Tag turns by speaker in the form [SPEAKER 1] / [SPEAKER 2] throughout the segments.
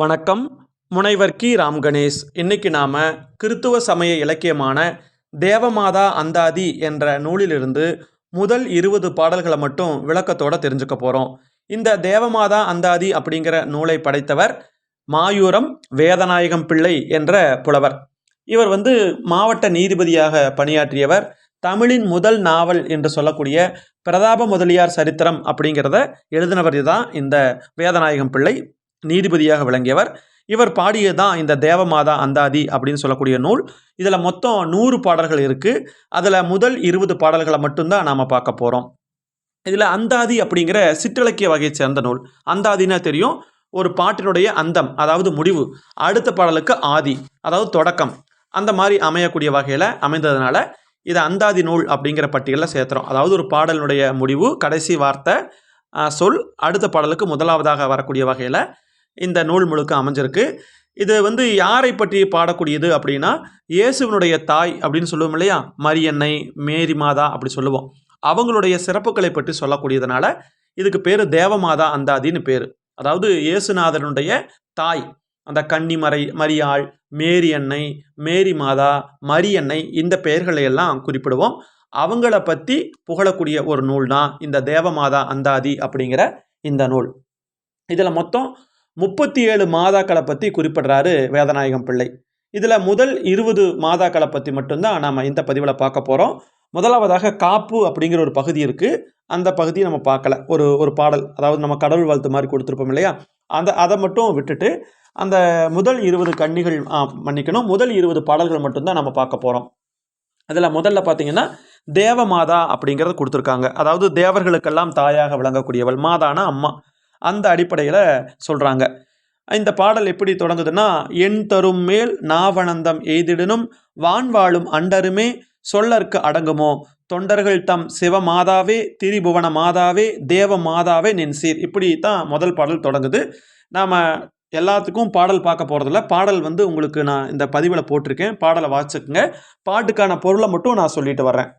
[SPEAKER 1] வணக்கம். முனைவர் கி. ராம் கணேஷ் இன்னைக்கு நாம் கிறித்துவ சமய இலக்கியமான தேவமாதா அந்தாதி என்ற நூலிலிருந்து முதல் இருபது பாடல்களை மட்டும் விளக்கத்தோட தெரிஞ்சுக்க போகிறோம் இந்த தேவமாதா அந்தாதி அப்படிங்கிற நூலை படைத்தவர் மாயூரம் வேதநாயகம் பிள்ளை என்ற புலவர். இவர் வந்து மாவட்ட நீதிபதியாக பணியாற்றியவர். தமிழின் முதல் நாவல் என்று சொல்லக்கூடிய பிரதாப முதலியார் சரித்திரம் அப்படிங்கிறத எழுதினவர் தான் இந்த வேதநாயகம் பிள்ளை. நீதிபதியாக விளங்கியவர். இவர் பாடியது தான் இந்த தேவமாதா அந்தாதி அப்படின்னு சொல்லக்கூடிய நூல். இதில் மொத்தம் நூறு பாடல்கள் இருக்குது அதில் முதல் இருபது பாடல்களை மட்டும்தான் நாம் பார்க்க போகிறோம் இதில் அந்தாதி அப்படிங்கிற சிற்றிலக்கிய வகையை சேர்ந்த நூல். அந்தாதினா தெரியும் ஒரு பாட்டினுடைய அந்தம் அதாவது முடிவு. அடுத்த பாடலுக்கு ஆதி அதாவது தொடக்கம். அந்த மாதிரி அமையக்கூடிய வகையில் அமைந்ததுனால இதை அந்தாதி நூல் அப்படிங்கிற பட்டியலில் சேர்த்துறோம். அதாவது ஒரு பாடலினுடைய முடிவு கடைசி வார்த்தை சொல் அடுத்த பாடலுக்கு முதலாவதாக வரக்கூடிய வகையில் இந்த நூல் முழுக்க அமைஞ்சிருக்கு. இது வந்து யாரை பற்றி பாடக்கூடியது அப்படின்னா இயேசுவனுடைய தாய் அப்படின்னு சொல்லுவோம் இல்லையா? மரியன்னை மேரி மாதா அப்படி சொல்லுவோம். அவங்களுடைய சிறப்புகளை பற்றி சொல்லக்கூடியதுனால இதுக்கு பேர் தேவமாதா அந்தாதின்னு பேர். அதாவது இயேசுநாதனுடைய தாய் அந்த கன்னிமறை மரியாள் மேரி அன்னை மேரி மாதா மரியன்னை இந்த பெயர்களை எல்லாம் குறிப்பிடுவோம். அவங்கள பற்றி புகழக்கூடிய ஒரு நூல் தான் இந்த தேவமாதா அந்தாதி அப்படிங்கிற இந்த நூல். இதில் மொத்தம் முப்பத்தி ஏழு மாதாக்களை பற்றி குறிப்பிடுறாரு வேதநாயகம் பிள்ளை. இதில் முதல் இருபது மாதாக்களை பற்றி மட்டும்தான் நாம் இந்த பதிவில் பார்க்க போகிறோம் முதலாவதாக காப்பு அப்படிங்கிற ஒரு பகுதி இருக்குது அந்த பகுதியை நம்ம பார்க்கல. ஒரு ஒரு பாடல் அதாவது நம்ம கடவுள் வாழ்த்து மாதிரி கொடுத்துருப்போம் இல்லையா? அந்த அதை மட்டும் விட்டுட்டு அந்த முதல் இருபது கன்னிகள் மன்னிக்கணும். முதல் இருபது பாடல்கள் மட்டும்தான் நம்ம பார்க்க போகிறோம் அதில் முதல்ல பார்த்தீங்கன்னா தேவமாதா அப்படிங்கிறத கொடுத்துருக்காங்க. அதாவது தேவர்களுக்கெல்லாம் தாயாக விளங்கக்கூடியவள். மாதானா அம்மா. அந்த அடிப்படையில் சொல்கிறாங்க இந்த பாடல் எப்படி தொடங்குதுன்னா என் தரும் மேல் நாவனந்தம் எய்திடனும் வான் வாழும் அண்டருமே சொல்லற்கு அடங்குமோ? தொண்டர்கள் தம் சிவமாதாவே திரிபுவன மாதாவே தேவ மாதாவே நின் சீர். இப்படி தான் முதல் பாடல் தொடங்குது. நாம் எல்லாத்துக்கும் பாடல் பார்க்க போகிறதில்ல பாடல் வந்து உங்களுக்கு நான் இந்த பதிவில் போட்டிருக்கேன். பாடலை வாசிச்சுக்குங்க. பாட்டுக்கான பொருளை மட்டும் நான் சொல்லிட்டு வரேன்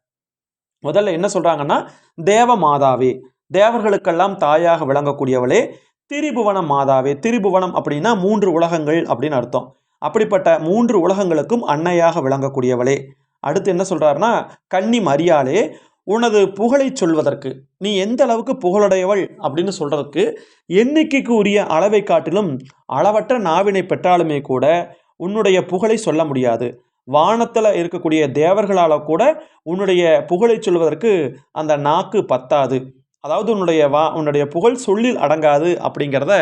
[SPEAKER 1] முதல்ல என்ன சொல்கிறாங்கன்னா தேவ மாதாவே தேவர்களுக்கெல்லாம் தாயாக விளங்கக்கூடியவளே திரிபுவனம் மாதாவே. திரிபுவனம் அப்படின்னா மூன்று உலகங்கள் அப்படின்னு அர்த்தம். அப்படிப்பட்ட மூன்று உலகங்களுக்கும் அன்னையாக விளங்கக்கூடியவளே. அடுத்து என்ன சொல்கிறாருன்னா கன்னி மரியாளே உனது புகழை சொல்வதற்கு நீ எந்த அளவுக்கு புகழுடையவள் அப்படின்னு சொல்கிறதுக்கு எண்ணிக்கைக்கு உரிய அளவை காட்டிலும் அளவற்ற நாவினை பெற்றாலுமே கூட உன்னுடைய புகழை சொல்ல முடியாது. வானத்தில் இருக்கக்கூடிய தேவர்களால் கூட உன்னுடைய புகழை சொல்வதற்கு அந்த நாக்கு பத்தாது. அதாவது உன்னுடைய வா உன்னுடைய புகழ் சொல்லில் அடங்காது அப்படிங்கிறத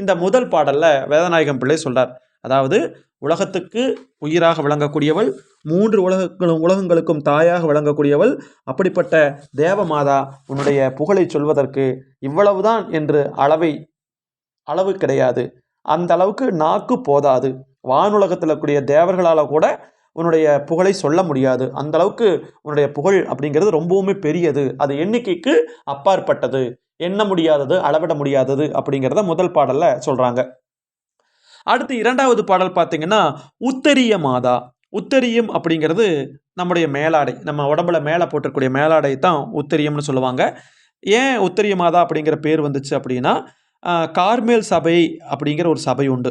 [SPEAKER 1] இந்த முதல் பாடலில் வேதநாயகம் பிள்ளை சொல்றார். அதாவது உலகத்துக்கு உயிராக விளங்கக்கூடியவள் மூன்று உலகங்களும் உலகங்களுக்கும் தாயாக விளங்கக்கூடியவள் அப்படிப்பட்ட தேவமாதா உன்னுடைய புகழை சொல்வதற்கு இவ்வளவுதான் என்று அளவை அளவு கிடையாது. அந்த அளவுக்கு நாக்கு போதாது. வானுலகத்தில் கூடிய தேவர்களால் கூட உன்னுடைய புகழை சொல்ல முடியாது. அந்த அளவுக்கு உன்னுடைய புகழ் அப்படிங்கிறது ரொம்பவுமே பெரியது. அது எண்ணிக்கைக்கு அப்பாற்பட்டது. எண்ண முடியாதது அளவிட முடியாதது அப்படிங்கிறத முதல் பாடல்ல சொல்றாங்க. அடுத்து இரண்டாவது பாடல் பார்த்தீங்கன்னா உத்தரிய மாதா. உத்தரியம் அப்படிங்கிறது நம்முடைய மேலாடை. நம்ம உடம்புல மேலே போட்டிருக்கக்கூடிய மேலாடை தான் உத்தரியம்னு சொல்லுவாங்க. ஏன் உத்தரிய மாதா அப்படிங்கிற பேர் வந்துச்சு அப்படின்னா கார்மேல் சபை அப்படிங்கிற ஒரு சபை உண்டு.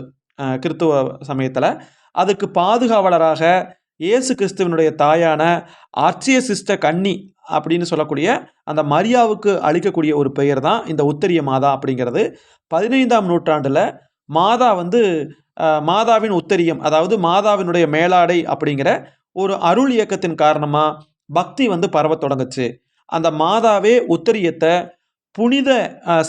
[SPEAKER 1] கிறித்துவ சமயத்தில். அதுக்கு பாதுகாவலராக இயேசு கிறிஸ்துவனுடைய தாயான ஆர்ச்சிய சிஸ்ட கன்னி அப்படின்னு சொல்லக்கூடிய அந்த மரியாவுக்கு அளிக்கக்கூடிய ஒரு பெயர் தான் இந்த உத்தரிய மாதா அப்படிங்கிறது. பதினைந்தாம் நூற்றாண்டில் மாதா வந்து மாதாவின் உத்தரியம் அதாவது மாதாவினுடைய மேலாடை அப்படிங்கிற ஒரு அருள் இயக்கத்தின் காரணமாக பக்தி வந்து பரவத் தொடங்குச்சு. அந்த மாதாவே உத்தரியத்தை புனித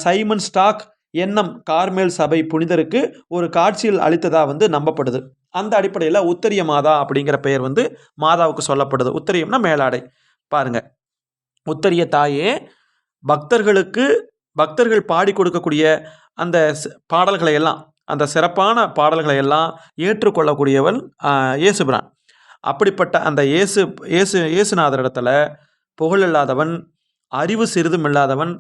[SPEAKER 1] சைமன் ஸ்டாக் எண்ணம் கார்மேல் சபை புனிதருக்கு ஒரு காட்சியில் அளித்ததாக வந்து நம்பப்படுது. அந்த அடிப்படையில் உத்தரிய மாதா அப்படிங்கிற பெயர் வந்து மாதாவுக்கு சொல்லப்படுது. உத்தரியம்னா மேலாடை. பாருங்க. உத்தரிய தாயே பக்தர்களுக்கு பக்தர்கள் பாடி கொடுக்கக்கூடிய அந்த பாடல்களை எல்லாம் அந்த சிறப்பான பாடல்களை எல்லாம் ஏற்றுக்கொள்ளக்கூடியவன் இயேசுபிரான். அப்படிப்பட்ட அந்த இயேசு இயேசு இயேசுநாதர் இடத்துல புகழ் இல்லாதவன் அறிவு சிறிதும் இல்லாதவன்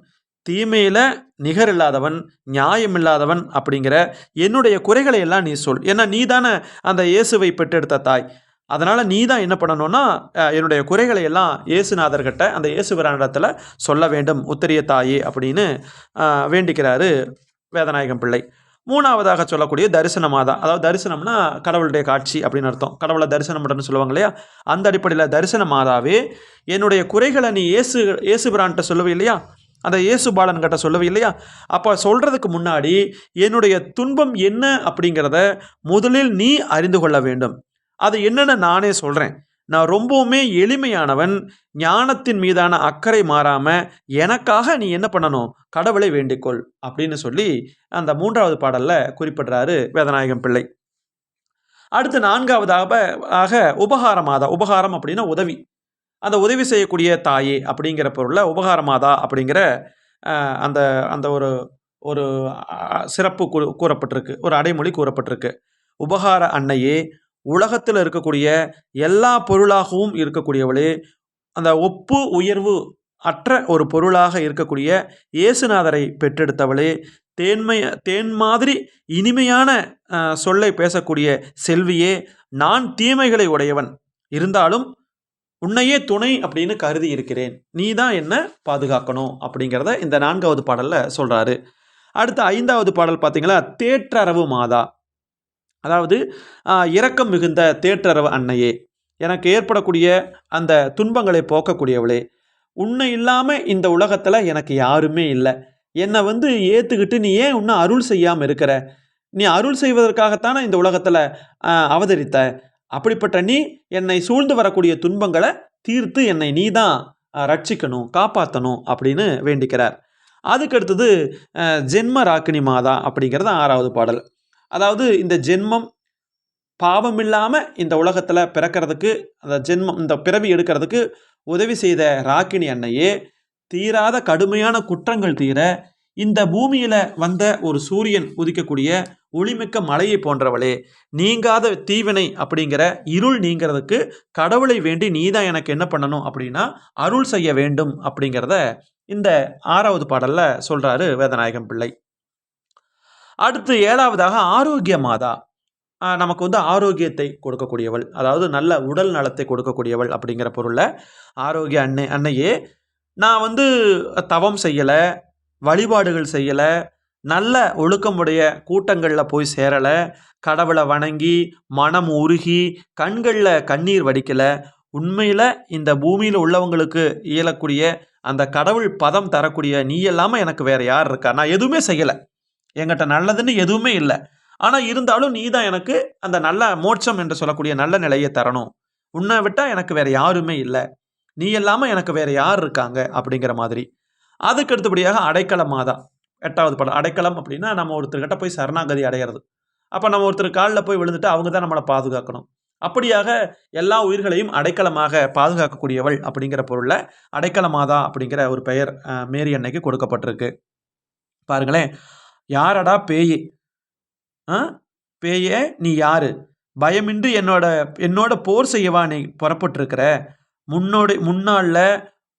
[SPEAKER 1] தீமையில் நிகர் இல்லாதவன் நியாயம் இல்லாதவன் அப்படிங்கிற என்னுடைய குறைகளை எல்லாம் நீ சொல். ஏன்னா நீ தானே அந்த இயேசுவை பெற்றெடுத்த தாய். அதனால் நீ தான் என்ன பண்ணணும்னா என்னுடைய குறைகளை எல்லாம் இயேசுநாதர்கிட்ட அந்த இயேசுபிரானிடத்தில் சொல்ல வேண்டும். உத்தரிய தாயே அப்படின்னு வேண்டிக்கிறாரு வேதநாயகம் பிள்ளை. மூணாவதாக சொல்லக்கூடிய தரிசனமாதா. அதாவது தரிசனம்னா கடவுளுடைய காட்சி அப்படின்னு அர்த்தம். கடவுளை தரிசனம் பண்ணுறன்னு சொல்லுவாங்க இல்லையா? அந்த அடிப்படையில் தரிசனமாதாவே என்னுடைய குறைகளை நீ இயேசு இயேசுபிரான்ட்ட சொல்லுவே இல்லையா? அந்த இயேசு பாலன் கிட்ட சொல்லவே இல்லையா? அப்போ சொல்கிறதுக்கு முன்னாடி என்னுடைய துன்பம் என்ன அப்படிங்கிறத முதலில் நீ அறிந்து கொள்ள வேண்டும். அது என்னென்னு நானே சொல்கிறேன் நான் ரொம்பவுமே எளிமையானவன். ஞானத்தின் மீதான அக்கறை மாறாமல் எனக்காக நீ என்ன பண்ணணும்? கடவுளை வேண்டிக்கொள் அப்படின்னு சொல்லி அந்த மூன்றாவது பாடலில் குறிப்பிடுறாரு வேதநாயகம் பிள்ளை. அடுத்து நான்காவதாக ஆக உபகாரமாதா? உபகாரம் அப்படின்னா உதவி. அந்த உதவி செய்யக்கூடிய தாயே அப்படிங்கிற பொருளில் உபகாரமாதா அப்படிங்கிற அந்த அந்த ஒரு ஒரு சிறப்பு கூ கூறப்பட்டிருக்கு. ஒரு அடைமொழி கூறப்பட்டிருக்கு. உபகார அன்னையே உலகத்தில் இருக்கக்கூடிய எல்லா பொருளாகவும் இருக்கக்கூடியவளே அந்த ஒப்பு உயர்வு அற்ற ஒரு பொருளாக இருக்கக்கூடிய இயேசுநாதரை பெற்றெடுத்தவளே தேன்மை தேன் மாதிரி இனிமையான சொல்லை பேசக்கூடிய செல்வியே நான் தீமைகளை உடையவன். இருந்தாலும் உன்னையே துணை அப்படின்னு கருதி இருக்கிறேன். நீ தான் என்ன பாதுகாக்கணும் அப்படிங்கிறத இந்த நான்காவது பாடலில் சொல்கிறாரு அடுத்த ஐந்தாவது பாடல் பார்த்தீங்களா தேற்றரவு மாதா. அதாவது இரக்கம் மிகுந்த தேற்றரவு அன்னையே. எனக்கு ஏற்படக்கூடிய அந்த துன்பங்களை போக்கக்கூடியவளே. உன்னை இல்லாமல் இந்த உலகத்தில் எனக்கு யாருமே இல்லை. என்னை வந்து ஏற்றுக்கிட்டு நீ ஏன் இன்னும் அருள் செய்யாமல் இருக்கிற? நீ அருள் செய்வதற்காகத்தானே இந்த உலகத்தில் அவதரித்த? அப்படிப்பட்ட நீ என்னை சூழ்ந்து வரக்கூடிய துன்பங்களை தீர்த்து என்னை நீ தான் ரட்சிக்கணும் காப்பாற்றணும் அப்படின்னு வேண்டிக்கிறார். அதுக்கடுத்தது ஜென்ம ராக்கினி மாதா அப்படிங்கிறது ஆறாவது பாடல். அதாவது இந்த ஜென்மம் பாவம் இல்லாமல் இந்த உலகத்தில் பிறக்கிறதுக்கு அந்த ஜென்மம் இந்த பிறவி எடுக்கிறதுக்கு உதவி செய்த ராக்கினி அன்னையே தீராத கடுமையான குற்றங்கள் தீர இந்த பூமியில் வந்த ஒரு சூரியன் உதிக்கக்கூடிய ஒளிமிக்க மலையை போன்றவளே நீங்காத தீவினை அப்படிங்கிற இருள் நீங்கிறதுக்கு கடவுளை வேண்டி நீ தான் எனக்கு என்ன பண்ணணும் அப்படின்னா அருள் செய்ய வேண்டும் அப்படிங்கிறத இந்த ஆறாவது பாடல்ல சொல்றாரு வேதநாயகம் பிள்ளை. அடுத்து ஏழாவதாக ஆரோக்கிய மாதா. நமக்கு வந்து ஆரோக்கியத்தை கொடுக்கக்கூடியவள் அதாவது நல்ல உடல் நலத்தை கொடுக்கக்கூடியவள் அப்படிங்கிற பொருளில் ஆரோக்கிய அன்னை அன்னையே நான் வந்து தவம் செய்யலை வழிபாடுகள் செய்யலை நல்ல ஒழுக்கமுடைய கூட்டங்களில் போய் சேரலை. கடவுளை வணங்கி மனம் உருகி கண்களில் கண்ணீர் வடிக்கலை. உண்மையில் இந்த பூமியில் உள்ளவங்களுக்கு இயலக்கூடிய அந்த கடவுள் பதம் தரக்கூடிய நீ இல்லாமல் எனக்கு வேறு யார் இருக்கா? நான் எதுவுமே செய்யலை. எங்கிட்ட நல்லதுன்னு எதுவுமே இல்லை. ஆனால் இருந்தாலும் நீ தான் எனக்கு அந்த நல்ல மோட்சம் என்று சொல்லக்கூடிய நல்ல நிலையை தரணும். உன்னை விட்டால் எனக்கு வேறு யாருமே இல்லை. நீ இல்லாமல் எனக்கு வேறு யார் இருக்காங்க? அப்படிங்கிற மாதிரி. அதுக்கு அடுத்தபடியாக அடைக்கல மாதா. எட்டாவது படம் அடைக்கலம் அப்படின்னா நம்ம ஒருத்தர்கிட்ட போய் சரணாகதி அடையிறது. அப்போ நம்ம ஒருத்தர் காலில் போய் விழுந்துட்டு அவங்க தான் நம்மளை பாதுகாக்கணும். அப்படியாக எல்லா உயிர்களையும் அடைக்கலமாக பாதுகாக்கக்கூடியவள் அப்படிங்கிற பொருளில் அடைக்கல மாதா அப்படிங்கிற ஒரு பெயர் மேரி அன்னைக்கு கொடுக்கப்பட்டிருக்கு. பாருங்களேன் யாரடா பேய்? ஆ பேயே நீ யாரு? பயமின்றி என்னோட என்னோட போர் செய்யவா நீ புறப்பட்டிருக்கிற? முன்னோட முன்னாளில்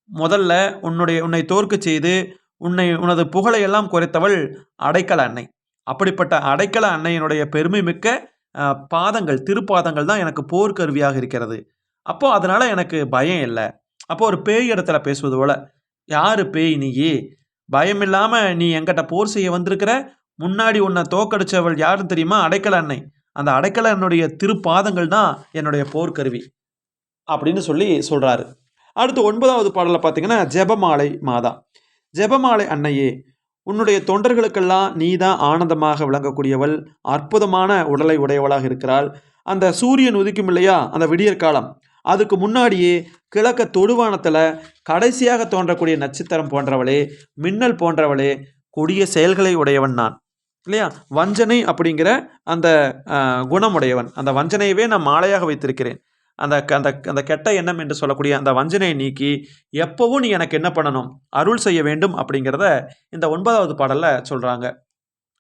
[SPEAKER 1] முதல்ல உன்னுடைய உன்னை தோற்க செய்து உன்னை உனது புகழையெல்லாம் குறைத்தவள் அடைக்கல அன்னை. அப்படிப்பட்ட அடைக்கல அன்னையினுடைய பெருமை மிக்க பாதங்கள் திருப்பாதங்கள் தான் எனக்கு போர்க்கருவியாக இருக்கிறது. அப்போ அதனால் எனக்கு பயம் இல்லை. அப்போ ஒரு பேய் இடத்துல பேசுவது போல் யார் பேய் நீயே? பயம் இல்லாமல் நீ எங்கிட்ட போர் செய்ய வந்திருக்கிற? முன்னாடி உன்னை தோக்கடிச்சவள் யாருன்னு தெரியுமா? அடைக்கல அன்னை. அந்த அடைக்கல அன்னுடைய திருப்பாதங்கள் தான் என்னுடைய போர்க்கருவி. அப்படின்னு சொல்லி சொல்கிறாரு அடுத்து ஒன்பதாவது பாடலை பார்த்தீங்கன்னா ஜெபமாலை மாதா. ஜெபமாலை அன்னையே உன்னுடைய தொண்டர்களுக்கெல்லாம் நீ தான் ஆனந்தமாக விளங்கக்கூடியவள் அற்புதமான உடலை உடையவளாக இருக்கிறாள். அந்த சூரியன் உதிக்கும் இல்லையா? அந்த விடியற் காலம். அதுக்கு முன்னாடியே கிழக்க தொடுவானத்தில் கடைசியாக தோன்றக்கூடிய நட்சத்திரம் போன்றவளே மின்னல் போன்றவளே கொடிய செயல்களை உடையவன் நான். இல்லையா? வஞ்சனை அப்படிங்கிற அந்த குணமுடையவன். அந்த வஞ்சனையவே நான் மாலையாக வைத்திருக்கிறேன். அந்த க- அந்த அந்த கெட்ட எண்ணம் என்று சொல்லக்கூடிய அந்த வஞ்சனையை நீக்கி எப்பவும் நீ எனக்கு என்ன பண்ணணும்? அருள் செய்ய வேண்டும் அப்படிங்கிறத இந்த ஒன்பதாவது பாடலில் சொல்கிறாங்க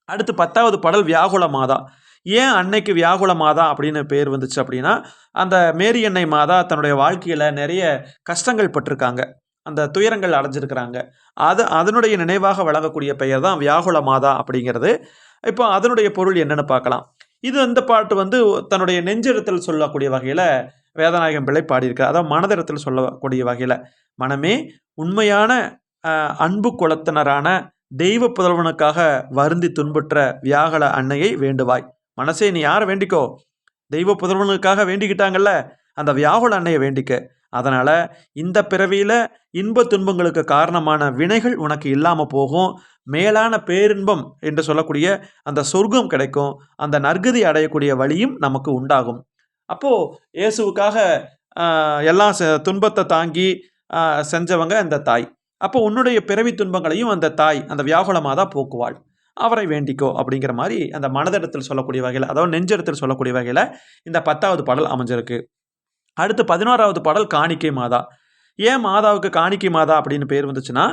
[SPEAKER 1] அடுத்து பத்தாவது பாடல் வியாகுல மாதா. ஏன் அன்னைக்கு வியாகுல மாதா அப்படின்னு பேர் வந்துச்சு அப்படின்னா அந்த மேரி அன்னை மாதா தன்னுடைய வாழ்க்கையில் நிறைய கஷ்டங்கள் பட்டிருக்காங்க. அந்த துயரங்கள் அடைஞ்சிருக்கிறாங்க. அது அதனுடைய நினைவாக வழங்கக்கூடிய பெயர் தான் வியாகுல மாதா அப்படிங்கிறது. இப்போ அதனுடைய பொருள் என்னென்னு பார்க்கலாம். இது அந்த பாட்டு வந்து தன்னுடைய நெஞ்செழுத்தல் சொல்லக்கூடிய வகையில் வேதநாயகம் பிள்ளை பாடியிருக்கார் அதான் மனதிடத்தில் சொல்லக்கூடிய வகையில். மனமே உண்மையான அன்பு குலத்தினரான தெய்வ புதல்வனுக்காக வருந்தி துன்புற்ற வியாகல அன்னையை வேண்டுவாய். மனசே நீ யாரை வேண்டிக்கோ? தெய்வ புதல்வனுக்காக வேண்டிக்கிட்டாங்கல்ல அந்த வியாகுல அன்னையை வேண்டிக்க. அதனால் இந்த பிறவியில் இன்ப துன்பங்களுக்கு காரணமான வினைகள் உனக்கு இல்லாமல் போகும். மேலான பேரின்பம் என்று சொல்லக்கூடிய அந்த சொர்க்கம் கிடைக்கும். அந்த நற்கதி அடையக்கூடிய வழியும் நமக்கு உண்டாகும். அப்போது இயேசுவுக்காக எல்லாம் துன்பத்தை தாங்கி செஞ்சவங்க இந்த தாய். அப்போ உன்னுடைய பிறவி துன்பங்களையும் அந்த தாய் அந்த வியாகுலமாக தான் போக்குவாள். அவரை வேண்டிக்கோ அப்படிங்கிற மாதிரி அந்த மனதிடத்தில் சொல்லக்கூடிய வகையில் அதாவது நெஞ்சிடத்தில் சொல்லக்கூடிய வகையில் இந்த பத்தாவது பாடல் அமைஞ்சிருக்கு. அடுத்து பதினோராவது பாடல் காணிக்கை மாதா. ஏன் மாதாவுக்கு காணிக்கை மாதா அப்படின்னு பேர் வந்துச்சுன்னா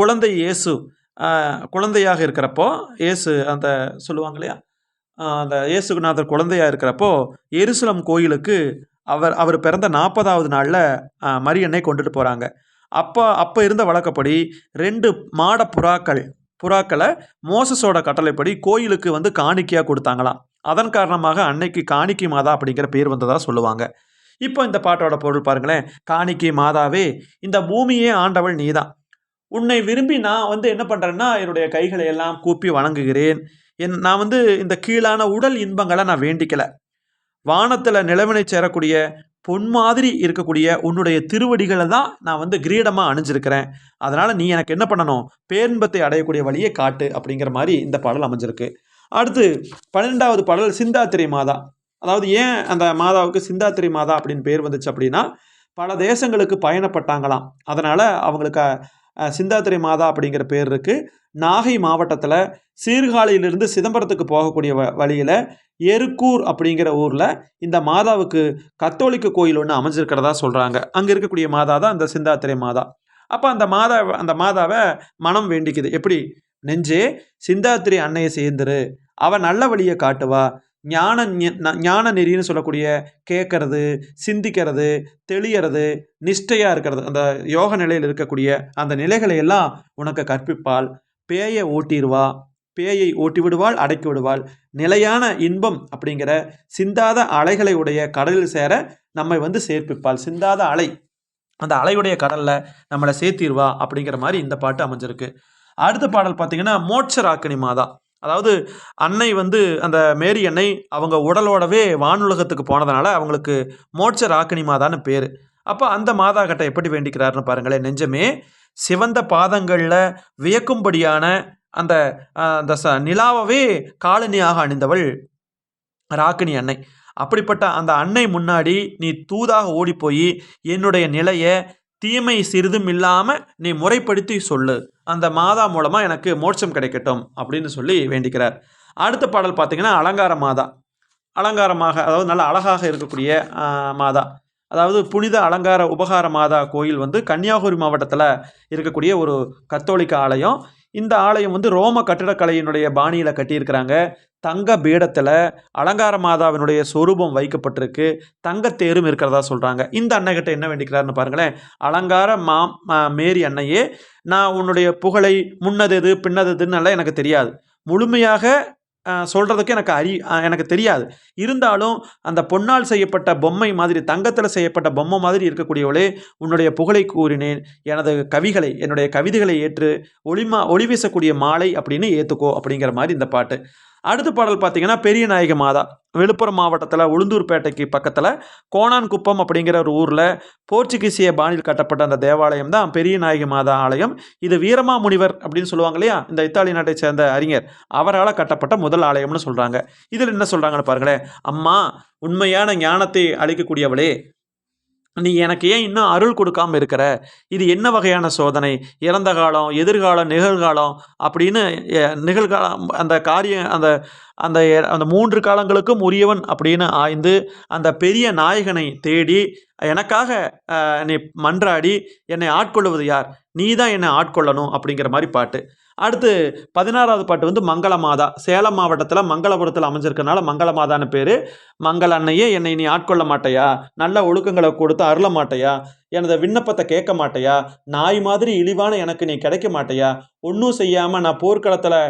[SPEAKER 1] குழந்தை இயேசு குழந்தையாக இருக்கிறப்போ இயேசு அந்த சொல்லுவாங்க இல்லையா? அந்த இயேசுநாதர் குழந்தையாக இருக்கிறப்போ எருசலம் கோயிலுக்கு அவர் அவர் பிறந்த நாற்பதாவது நாளில் மரியன்னை கொண்டுட்டு போகிறாங்க அப்போ அப்போ இருந்த வழக்கப்படி ரெண்டு மாட புறாக்கள் புறாக்களை மோசஸோட கட்டளைப்படி கோயிலுக்கு வந்து காணிக்கையாக கொடுத்தாங்களாம். அதன் காரணமாக அன்னைக்கு காணிக்கை மாதா அப்படிங்கிற பேர் வந்ததாக சொல்லுவாங்க. இப்போ இந்த பாட்டோட பொருள் பாருங்களேன். காணிக்கை மாதாவே இந்த பூமியே ஆண்டவள் நீதான். உன்னை விரும்பி நான் வந்து என்ன பண்ணுறேன்னா என்னுடைய கைகளை எல்லாம் கூப்பி வணங்குகிறேன். என் நான் வந்து இந்த கீழான உடல் இன்பங்களை நான் வேண்டிக்கல. வானத்தில் நிலவினை சேரக்கூடிய பொன் மாதிரி இருக்கக்கூடிய உன்னுடைய திருவடிகளை தான் நான் வந்து கிரீடமாக அணிஞ்சிருக்கிறேன். அதனால் நீ எனக்கு என்ன பண்ணணும்? பேரின்பத்தை அடையக்கூடிய வழியை காட்டு அப்படிங்கிற மாதிரி இந்த பாடல் அமைஞ்சிருக்கு. அடுத்து பன்னெண்டாவது பாடல் சிந்தாத்திரை மாதா. அதாவது ஏன் அந்த மாதாவுக்கு சிந்தாத்திரை மாதா அப்படின்னு பேர் வந்துச்சு அப்படின்னா பல தேசங்களுக்கு பயணப்பட்டாங்களாம். அதனால் அவங்களுக்கு சிந்தாத்திரை மாதா அப்படிங்கிற பேர் இருக்குது நாகை மாவட்டத்தில் சீர்காழியிலிருந்து சிதம்பரத்துக்கு போகக்கூடிய வ வழியில் எருக்கூர் அப்படிங்கிற ஊரில் இந்த மாதாவுக்கு கத்தோலிக்க கோயில் ஒன்று அமைஞ்சிருக்கிறதா சொல்கிறாங்க அங்கே இருக்கக்கூடிய மாதா தான் அந்த சிந்தாத்திரை மாதா. அப்போ அந்த மாதா அந்த மாதாவை மனம் வேண்டிக்குது. எப்படி? நெஞ்சே சிந்தாத்திரி அன்னையை சேர்ந்துரு. அவள் நல்ல வழியை காட்டுவா. ஞான ஞான நெறின்னு சொல்லக்கூடிய கேட்கறது சிந்திக்கிறது தெளியறது நிஷ்டையாக இருக்கிறது. அந்த யோக நிலையில் இருக்கக்கூடிய அந்த நிலைகளை எல்லாம் உனக்கு கற்பிப்பாள். பேயை ஓட்டிடுவா பேயை ஓட்டி விடுவாள் அடக்கி விடுவாள் நிலையான இன்பம் அப்படிங்கிற சிந்தாத அலைகளை உடைய கடலில் சேர நம்மை வந்து சேர்ப்பிப்பாள். சிந்தாத அலை. அந்த அலையுடைய கடலில் நம்மளை சேர்த்திருவா அப்படிங்கிற மாதிரி இந்த பாட்டு அமைஞ்சிருக்கு. அடுத்த பாடல் பார்த்தீங்கன்னா மோட்சராக்கினி மாதா. அதாவது அன்னை வந்து அந்த மேரி அன்னை அவங்க உடலோடவே வானுலகத்துக்கு போனதுனால அவங்களுக்கு மோட்ச ராக்கினி மாதான்னு பேர். அப்போ அந்த மாதா கிட்ட எப்படி வேண்டிக்கிறாருன்னு பாருங்களேன் நெஞ்சமே சிவந்த பாதங்களில் வியக்கும்படியான அந்த அந்த ச நிலாவவே காலனியாக அணிந்தவள் ராக்கினி அன்னை. அப்படிப்பட்ட அந்த அன்னை முன்னாடி நீ தூதாக ஓடிப்போய் என்னுடைய நிலையை தீமை சிறிதும் இல்லாமல் நீ முறைப்படுத்தி சொல்லு. அந்த மாதா மூலமாக எனக்கு மோட்சம் கிடைக்கட்டும் அப்படின்னு சொல்லி வேண்டிக்கிறார். அடுத்த பாடல் பார்த்தீங்கன்னா அலங்கார மாதா. அலங்காரமாக அதாவது நல்ல அழகாக இருக்கக்கூடிய மாதா. அதாவது புனித அலங்கார உபகார மாதா கோயில் வந்து கன்னியாகுமரி மாவட்டத்தில் இருக்கக்கூடிய ஒரு கத்தோலிக்க ஆலயம். இந்த ஆலயம் வந்து ரோம கட்டிடக்கலையினுடைய பாணியில் கட்டியிருக்கிறாங்க. தங்க பீடத்தில் அலங்கார மாதாவினுடைய சொரூபம் வைக்கப்பட்டிருக்கு. தங்கத்தேரும் இருக்கிறதா சொல்கிறாங்க இந்த அன்னைகிட்ட என்ன வேண்டிக்கிறாருன்னு பாருங்களேன். அலங்கார மா மா- மேரி அன்னையே நான் உன்னுடைய புகழை முன்னது எது பின்னது எதுன்னு எல்லாம் எனக்கு தெரியாது. முழுமையாக சொல்கிறதுக்கு எனக்கு அறி எனக்கு தெரியாது. இருந்தாலும் அந்த பொன்னால் செய்யப்பட்ட பொம்மை மாதிரி தங்கத்தில் செய்யப்பட்ட பொம்மை மாதிரி இருக்கக்கூடியவளே உன்னுடைய புகழை கூறினேன். எனது கவிகளை என்னுடைய கவிதைகளை ஏற்று ஒளிமா ஒளி வீசக்கூடிய மாலை அப்படின்னு ஏற்றுக்கோ அப்படிங்கிற மாதிரி இந்த பாட்டு. அடுத்த பாடல் பார்த்தீங்கன்னா பெரிய நாயக மாதா. விழுப்புரம் மாவட்டத்தில் உளுந்தூர்பேட்டைக்கு பக்கத்தில் கோணான்குப்பம் அப்படிங்கிற ஒரு ஊரில் போர்ச்சுகீசிய பாணியில் கட்டப்பட்ட அந்த தேவாலயம் தான் பெரிய நாயகி மாதா ஆலயம். இது வீரமாமுனிவர் அப்படின்னு சொல்லுவாங்க இல்லையா? இந்த இத்தாலி நாட்டை சேர்ந்த அறிஞர். அவரால் கட்டப்பட்ட முதல் ஆலயம்னு சொல்கிறாங்க இதில் என்ன சொல்கிறாங்கன்னு பாருங்களேன். அம்மா உண்மையான ஞானத்தை அளிக்கக்கூடியவளே. நீ எனக்கு ஏன் இன்னும் அருள் கொடுக்காம இருக்கிற? இது என்ன வகையான சோதனை? இறந்த காலம் எதிர்காலம் நிகழ்காலம் அப்படின்னு நிகழ்காலம் அந்த காரியம் அந்த அந்த அந்த மூன்று காலங்களுக்கும் உரியவன் அப்படின்னு ஆய்ந்து அந்த பெரிய நாயகனை தேடி எனக்காக நீ மன்றாடி என்னை ஆட்கொள்வது யார்? நீ தான் என்னை ஆட்கொள்ளணும் அப்படிங்கிற மாதிரி பாட்டு. அடுத்து பதினாறாவது பாட்டு வந்து மங்களமாதா. சேலம் மாவட்டத்தில் மங்களபுரத்தில் அமைஞ்சிருக்கனால மங்களமாதான்னு பேர். மங்கள அன்னையே என்னை நீ ஆட்கொள்ள மாட்டையா? நல்ல ஒழுக்கங்களை கொடுத்து அருள மாட்டையா? எனது விண்ணப்பத்தை கேட்க மாட்டையா? நாய் மாதிரி இழிவான எனக்கு நீ கிடைக்க மாட்டையா? ஒன்றும் செய்யாமல் நான் போர்க்களத்தில்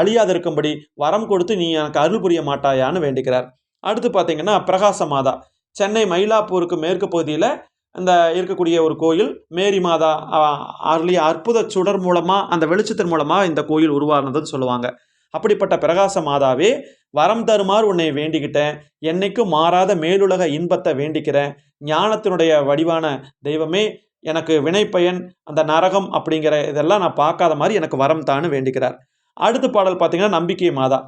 [SPEAKER 1] அழியாது இருக்கும்படி வரம் கொடுத்து நீ எனக்கு அருள் புரிய மாட்டாயான்னு வேண்டிக்கிறார். அடுத்து பார்த்தீங்கன்னா பிரகாச மாதா சென்னை மயிலாப்பூருக்கு மேற்கு பகுதியில் இந்த இருக்கக்கூடிய ஒரு கோயில் மேரி மாதா அருளிய அற்புத சுடர் மூலமாக அந்த வெளிச்சத்தின் மூலமாக இந்த கோயில் உருவானதுன்னு சொல்லுவாங்க. அப்படிப்பட்ட பிரகாச மாதாவே வரம் தருமாறு உன்னை வேண்டிக்கிட்டேன். என்னைக்கும் மாறாத மேலுலக இன்பத்தை வேண்டிக்கிறேன். ஞானத்தினுடைய வடிவான தெய்வமே எனக்கு வினைப்பயன் அந்த நரகம் அப்படிங்கிற இதெல்லாம் நான் பார்க்காத மாதிரி எனக்கு வரம் தான்னு வேண்டிக்கிறார். அடுத்த பாடல் பார்த்தீங்கன்னா நம்பிக்கை மாதா.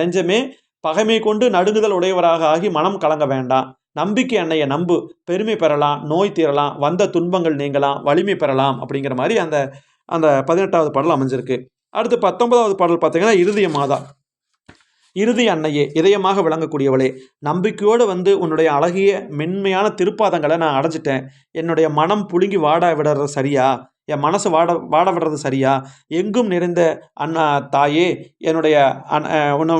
[SPEAKER 1] நெஞ்சமே பகைமை கொண்டு நடுங்குதல் உடையவராக ஆகி மனம் கலங்க வேண்டாம். நம்பிக்கை அன்னையை நம்பு பெருமை பெறலாம் நோய் தீரலாம் வந்த துன்பங்கள் நீங்கலாம் வலிமை பெறலாம் அப்படிங்கிற மாதிரி அந்த அந்த பதினெட்டாவது பாடல் அமைஞ்சிருக்கு. அடுத்து பத்தொன்பதாவது பாடல் பார்த்தீங்கன்னா இறுதிய மாதா இறுதி அன்னையே இதயமாக விளங்கக்கூடியவளே நம்பிக்கையோடு வந்து உன்னுடைய அழகிய மென்மையான திருப்பாதங்களை நான் அடைஞ்சிட்டேன். என்னுடைய மனம் புழுங்கி வாட விடுறது சரியா? என் மனசு வாட வாட விடுறது சரியா? எங்கும் நிறைந்த அண்ணா தாயே என்னுடைய அன்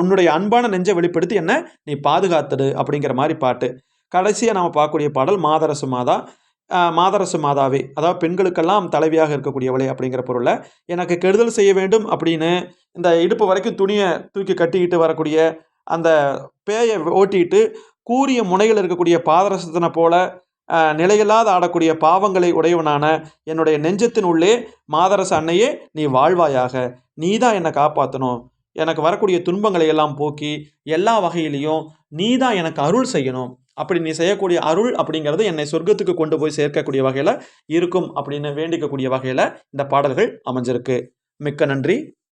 [SPEAKER 1] உன்னுடைய அன்பான நெஞ்சை வெளிப்படுத்தி என்ன நீ பாதுகாத்துடு அப்படிங்கிற மாதிரி பாட்டு. கடைசியாக நாம் பார்க்கக்கூடிய பாடல் மாதரசு மாதா. மாதரசு மாதாவே. அதாவது பெண்களுக்கெல்லாம் தலைவியாக இருக்கக்கூடியவளே அப்படிங்கிற பொருளில் எனக்கு கெடுதல் செய்ய வேண்டும் அப்படின்னு இந்த இடுப்பு வரைக்கும் துணியை தூக்கி கட்டிக்கிட்டு வரக்கூடிய அந்த பேயை ஓட்டிட்டு கூரிய முனையில் இருக்கக்கூடிய பாதரசத்தினை போல நிலையில்லாத ஆடக்கூடிய பாவங்களை உடையவனான என்னுடைய நெஞ்சத்தின் உள்ளே மாதரச அன்னையே நீ வாழ்வாயாக. நீ தான் என்னை காப்பாற்றணும் எனக்கு வரக்கூடிய துன்பங்களை எல்லாம் போக்கி எல்லா வகையிலையும் நீ தான் எனக்கு அருள் செய்யணும். அப்படி நீ செய்யக்கூடிய அருள் அப்படிங்கிறது என்னை சொர்க்கத்துக்கு கொண்டு போய் சேர்க்கக்கூடிய வகையில் இருக்கும் அப்படின்னு வேண்டிக்கக்கூடிய வகையில் இந்த பாடல்கள் அமைஞ்சிருக்கு. மிக்க நன்றி.